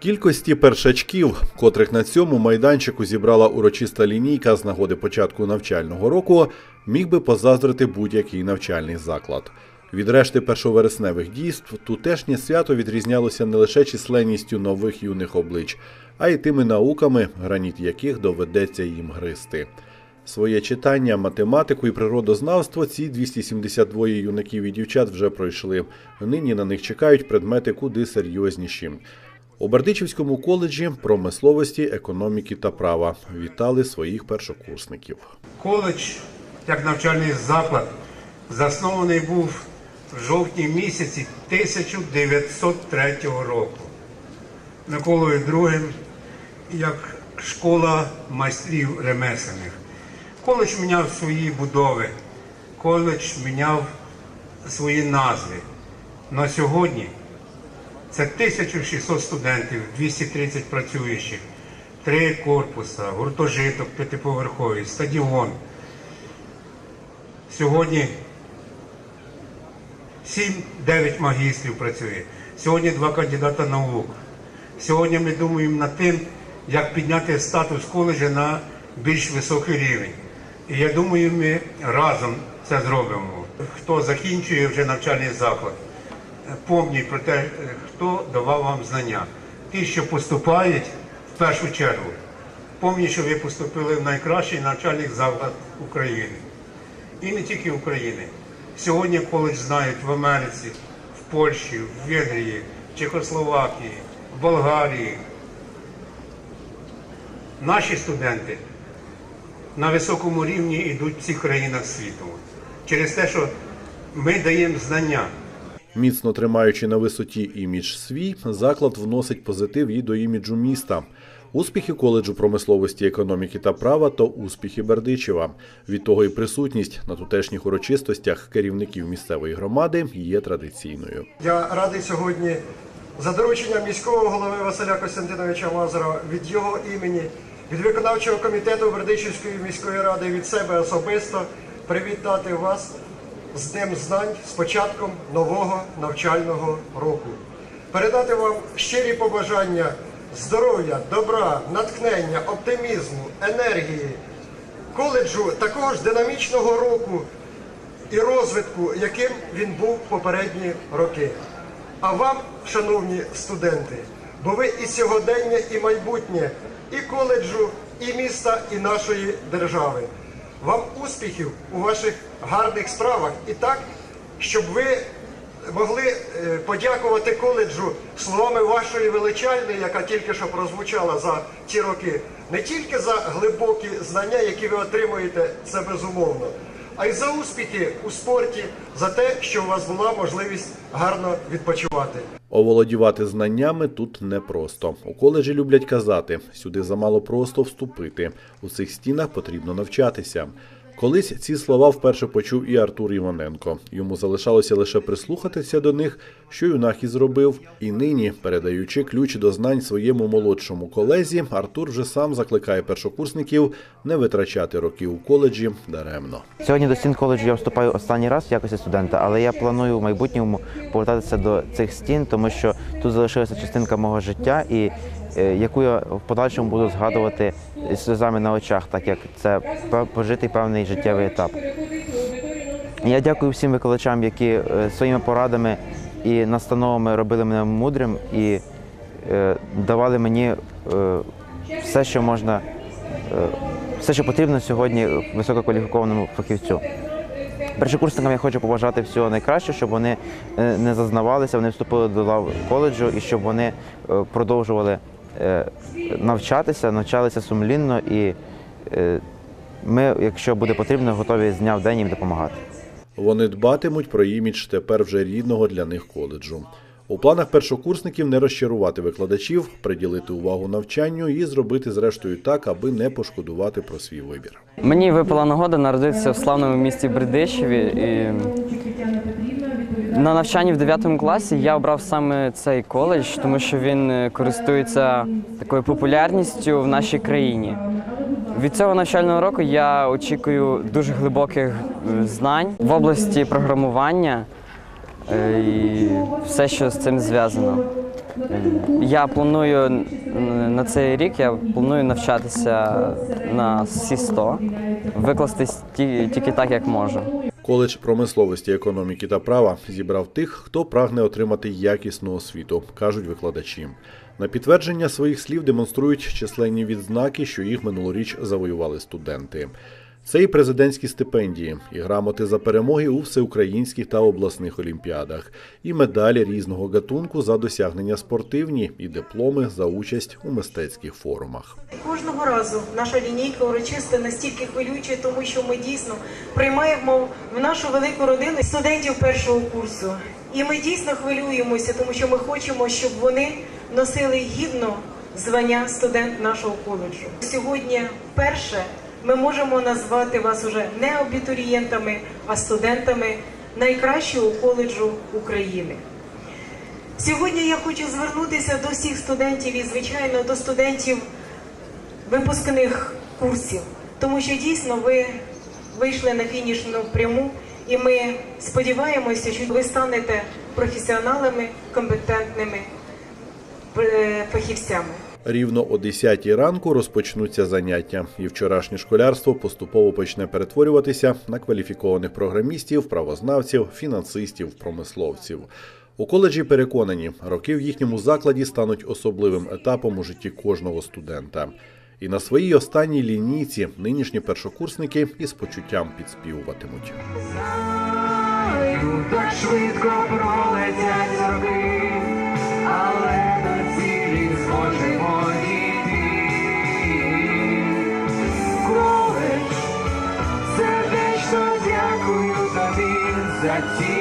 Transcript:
Кількості першачків, котрих на цьому майданчику зібрала урочиста лінійка з нагоди початку навчального року, міг би позаздрити будь-який навчальний заклад. Від решти першовересневих дійств тутешнє свято відрізнялося не лише численністю нових юних облич, а й тими науками, граніт яких доведеться їм гризти. Своє читання, математику і природознавство ці 272 юнаків і дівчат вже пройшли. Нині на них чекають предмети куди серйозніші. У Бердичівському коледжі промисловості, економіки та права вітали своїх першокурсників. Коледж, як навчальний заклад, заснований був в жовтні місяці 1903 року. Миколою II як школа майстрів ремеслених. Коледж міняв свої будови, коледж міняв свої назви. На сьогодні це 1600 студентів, 230 працюючих, три корпуса, гуртожиток п'ятиповерховий, стадіон. Сьогодні 7-9 магістрів працює. Сьогодні два кандидата наук. Сьогодні ми думаємо над тим, як підняти статус коледжа на більш високий рівень. І я думаю, ми разом це зробимо. Хто закінчує вже навчальний заклад, помніть про те, хто давав вам знання. Ті, що поступають в першу чергу, помніть, що ви поступили в найкращий навчальний заклад України. І не тільки України. Сьогодні коледж знають в Америці, в Польщі, в Венгрії, в Чехословакії, в Болгарії. Наші студенти на високому рівні йдуть в всіх країнах світу. Через те, що ми даємо знання. Міцно тримаючи на висоті імідж свій, заклад вносить позитив і до іміджу міста. Успіхи коледжу промисловості, економіки та права то успіхи Бердичева. Від того і присутність на тутешніх урочистостях керівників місцевої громади є традиційною. Я радий сьогодні за дорученням міського голови Василя Костянтиновича Мазура від його імені, від виконавчого комітету Бердичівської міської ради від себе особисто привітати вас з Днем знань з початком нового навчального року. Передати вам щирі побажання здоров'я, добра, натхнення, оптимізму, енергії, коледжу такого ж динамічного року і розвитку, яким він був попередні роки. А вам, шановні студенти, бо ви і сьогодення, і майбутнє, і коледжу, і міста, і нашої держави. Вам успіхів у ваших гарних справах. І так, щоб ви могли е, подякувати коледжу словами вашої величальної, яка тільки що прозвучала за ці роки, не тільки за глибокі знання, які ви отримуєте, це безумовно, а й за успіхи у спорті, за те, що у вас була можливість гарно відпочивати. Оволодівати знаннями тут непросто. У коледжі люблять казати: сюди замало просто вступити. У цих стінах потрібно навчатися. Колись ці слова вперше почув і Артур Іваненко. Йому залишалося лише прислухатися до них, що юнак і зробив. І нині, передаючи ключ до знань своєму молодшому колезі, Артур вже сам закликає першокурсників не витрачати роки у коледжі даремно. Сьогодні до стін коледжу я вступаю останній раз в якості студента, але я планую в майбутньому повертатися до цих стін, тому що тут залишилася частинка мого життя, і яку я в подальшому буду згадувати з сльозами на очах, так як це пожитий певний життєвий етап. Я дякую всім викладачам, які е, своїми порадами і настановами робили мене мудрим і е, давали мені е, все, що можна, е, все, що потрібно сьогодні висококваліфікованому фахівцю. Першокурсникам я хочу побажати всього найкращого, щоб вони е, не зазнавалися, вони вступили до лав коледжу і щоб вони е, продовжували е, навчатися, навчалися сумлінно і е, ми, якщо буде потрібно, готові з дня в день їм допомагати. Вони дбатимуть про імідж тепер вже рідного для них коледжу. У планах першокурсників не розчарувати викладачів, приділити увагу навчанню і зробити зрештою так, аби не пошкодувати про свій вибір. Мені випала нагода народитися в славному місті Бердичеві. І на навчанні в 9 класі я обрав саме цей коледж, тому що він е, користується такою популярністю в нашій країні. Від цього навчального року я очікую дуже глибоких е, знань в області програмування е, і все, що з цим зв'язано. Я планую на цей рік я планую навчатися на всі 100, викластись тільки так, як можу. Коледж промисловості, економіки та права зібрав тих, хто прагне отримати якісну освіту, кажуть викладачі. На підтвердження своїх слів демонструють численні відзнаки, що їх минулоріч завоювали студенти. Це і президентські стипендії, і грамоти за перемоги у всеукраїнських та обласних олімпіадах, і медалі різного гатунку за досягнення спортивні, і дипломи за участь у мистецьких форумах. Кожного разу наша лінійка урочиста настільки хвилююча, тому що ми дійсно приймаємо в нашу велику родину студентів першого курсу. І ми дійсно хвилюємося, тому що ми хочемо, щоб вони носили гідно звання студент нашого коледжу. Сьогодні вперше ми можемо назвати вас уже не абітурієнтами, а студентами найкращого коледжу України. Сьогодні я хочу звернутися до всіх студентів і, звичайно, до студентів випускних курсів, тому що дійсно ви вийшли на фінішну пряму, і ми сподіваємося, що ви станете професіоналами, компетентними е, фахівцями. Рівно о 10 ранку розпочнуться заняття, і вчорашнє школярство поступово почне перетворюватися на кваліфікованих програмістів, правознавців, фінансистів, промисловців. У коледжі переконані, роки в їхньому закладі стануть особливим етапом у житті кожного студента. І на своїй останній лінійці нинішні першокурсники із почуттям підспівуватимуть. Так швидко Коледж, сердечно